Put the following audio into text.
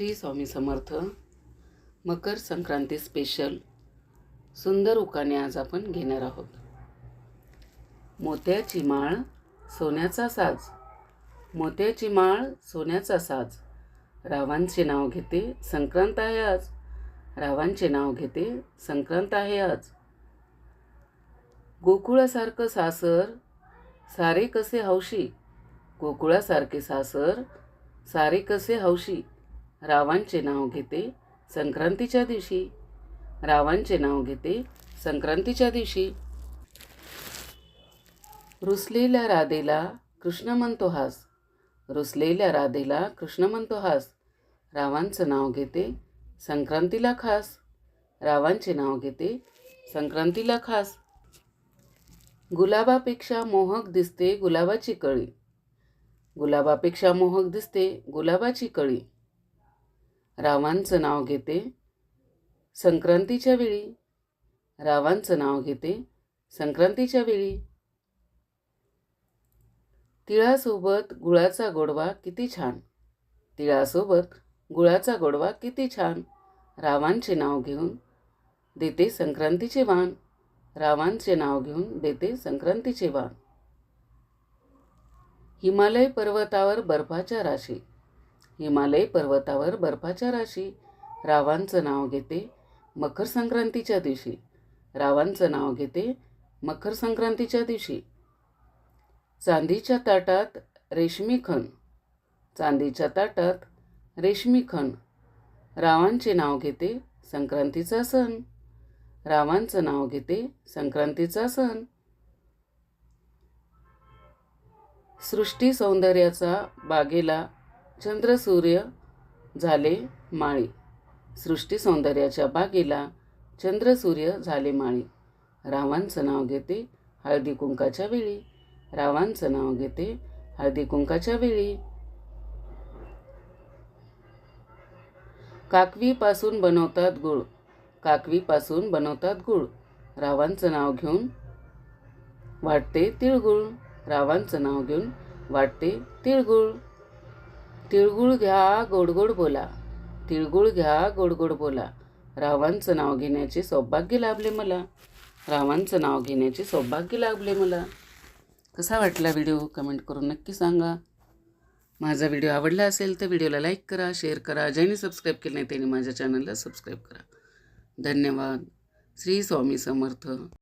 Shri Swami Samarth. Makar Sankranti special सुंदर उकाने आज आपण घेणार आहोत. मोत्याची माळ सोन्याचा साज. मोत्याची माळ सोन्याचा साज. रावांचे नाव घेते संक्रांत आहे आज. रावांचे नाव घेते संक्रांत आहे आज. गोकुळासारखं सासर सारे कसे हौशी? गोकुळासारखे सासर सारे कसे हौशी? रावांचे नाव घेते संक्रांतीच्या दिवशी. रावांचे नाव घेते संक्रांतीच्या दिवशी. रुसलेल्या राधेला कृष्ण म्हणतो हास. रुसलेल्या राधेला कृष्ण म्हणतो हास. रावांचं नाव घेते संक्रांतीला खास. रावांचे नाव घेते संक्रांतीला खास. गुलाबापेक्षा मोहक दिसते गुलाबाची कळी. गुलाबापेक्षा मोहक दिसते गुलाबाची कळी. रावांचं नाव घेते. संक्रांतीच्या वेळी. रावांचं नाव घेते. संक्रांतीच्या वेळी. तिळासोबत गुळाचा गोडवा किती छान. तिळासोबत गुळाचा गोडवा किती छान. रावांचे नाव घेऊन देते संक्रांतीचे वाण. रावांचे नाव घेऊन देते संक्रांतीचे वाण. हिमालय पर्वतावर बर्फाच्या राशी. हिमालय पर्वतावर बर्फाच्या राशी. रावांचं नाव घेते मकर संक्रांतीच्या दिवशी. रावांचं नाव घेते मकर संक्रांतीच्या दिवशी. चांदीच्या ताटात रेशमी खण. चांदीच्या ताटात रेशमी खण. रावांचे नाव घेते संक्रांतीचा सण. रावांचं नाव घेते संक्रांतीचा सण. सृष्टी सौंदर्याचा बागेला चंद्रसूर्य झाले माळी. सृष्टी सौंदर्याच्या बागेला चंद्रसूर्य झाले माळी. रावांचं नाव घेते हळदी कुंकाच्या वेळी. रावांचं नाव घेते हळदी कुंकाच्या वेळी. काकवीपासून बनवतात गुळ. काकवीपासून बनवतात गुळ. रावांचं नाव घेऊन वाटते तिळगुळ. रावांचं नाव घेऊन वाटते तिळगुळ. तिळगुळ घ्या गोडगोड बोला. तिळगुळ घ्या गोडगोड बोला. रावांचं नाव घेण्याचे सौभाग्य लाभले मला. रावांचं नाव घेण्याचे सौभाग्य लाभले मला. कसा वाटला व्हिडिओ? कमेंट करून नक्की सांगा. माझा व्हिडिओ आवडला असेल तर व्हिडिओला लाईक करा शेअर करा. ज्यांनी सबस्क्राईब केलं नाही त्यांनी माझ्या चॅनलला सबस्क्राईब करा. धन्यवाद. श्री स्वामी समर्थ.